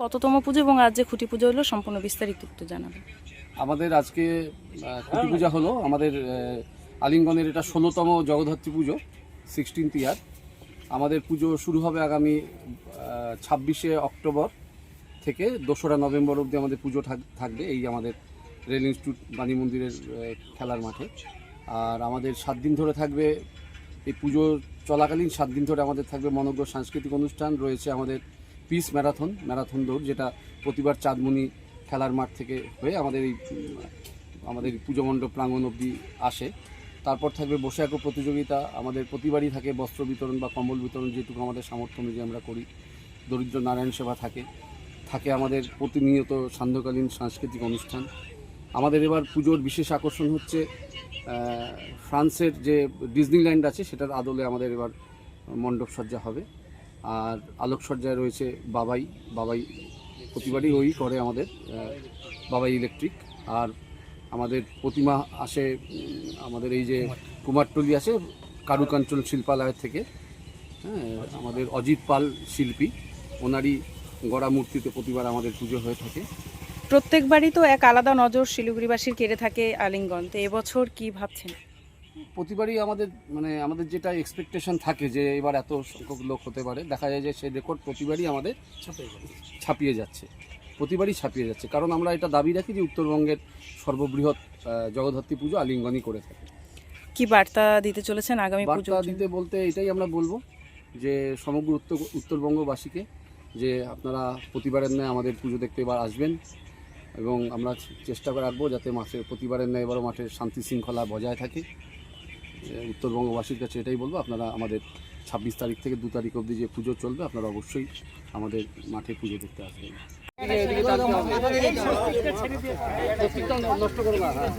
কততম পুজো এবং আজ যে খুঁটি পুজো হলো সম্পূর্ণ বিস্তারিত একটু জানাবেন আমাদের আজকে খুঁটি পূজা হলো আমাদের আলিঙ্গনের এটা ষোলোতম জগদ্ধাত্রী পুজো সিক্সটিন্থ ইয়ার আমাদের পুজো শুরু হবে আগামী ছাব্বিশে অক্টোবর। থেকে দোসরা নভেম্বর অবধি আমাদের পুজো থাক- থাকবে এই আমাদের রেল ইনস্টিটিউট বাণী মন্দিরের খেলার মাঠে। আর আমাদের সাত দিন ধরে থাকবে এই পুজো চলাকালীন সাত দিন ধরে আমাদের থাকবে মনজ্ঞ সাংস্কৃতিক অনুষ্ঠান। রয়েছে আমাদের পিস ম্যারাথন ম্যারাথন দৌড়, যেটা প্রতিবার চাঁদমণি খেলার মাঠ থেকে হয়ে আমাদের এই, আমাদের পুজো মণ্ডপ প্রাঙ্গণ অবধি আসে। তারপর থাকবে বসে আঁকো প্রতিযোগিতা। আমাদের প্রতিবারই থাকে বস্ত্র বিতরণ বা কম্বল বিতরণ, যেটুকু আমাদের সামর্থ্য অনুযায়ী আমরা করি। দরিদ্র নারায়ণ সেবা থাকে। থাকে আমাদের প্রতিনিয়ত সান্ধ্যকালীন সাংস্কৃতিক অনুষ্ঠান। আমাদের এবার পুজোর বিশেষ আকর্ষণ হচ্ছে ফ্রান্সের যে ডিজনিল্যান্ড আছে সেটার আদলে আমাদের এবার মণ্ডপ সজ্জা হবে। আর আলোকসজ্জায় রয়েছে বাবাই বাবাই প্রতিবারই ওই করে আমাদের বাবাই ইলেকট্রিক। আর আমাদের প্রতিমা আসে আমাদের এই যে কুমারটলি আছে কারুকাঞ্চন শিল্পালয়ের থেকে। হ্যাঁ আমাদের অজিত পাল শিল্পী, ওনারই গড়া মূর্তিতে প্রতিবার আমাদের পুজো হয়ে থাকে। প্রত্যেকবারই তো এক আলাদা নজর শিলিগুড়িবাসীর কেড়ে থাকে আলিঙ্গন। তো এবছর কি ভাবছেন? প্রতিবারই আমাদের মানে আমাদের যেটা এক্সপেকটেশন থাকে যে এবার এত সংখ্যক লোক হতে পারে দেখা যায় যে সেই রেকর্ড প্রতিবারই আমাদের ছাপিয়ে যাচ্ছে। প্রতিবারই ছাপিয়ে যাচ্ছে। কারণ আমরা এটা দাবি রাখি যে উত্তরবঙ্গের সর্ববৃহৎ জগদ্ধাত্রী পুজো আলিঙ্গনই করে থাকে। কি বার্তা দিতে চলেছেন আগামী পুজো বার্তা দিতে বলতে এটাই আমরা বলব যে সমগ্র উত্তর উত্তরবঙ্গবাসীকে যে আপনারা প্রতিবারের ন্যায় আমাদের পুজো দেখতে এবার আসবেন এবং আমরা চেষ্টা করে রাখব যাতে মাঠের প্রতিবারের ন্যায় এবারও মাঠের শান্তি শৃঙ্খলা বজায় থাকে। উত্তরবঙ্গবাসীর কাছে এটাই বলব আপনারা আমাদের ছাব্বিশ তারিখ থেকে দু তারিখ অবধি যে পুজো চলবে আপনারা অবশ্যই আমাদের মাঠে পুজো দেখতে আসবেন। নষ্ট করো না হ্যাঁ।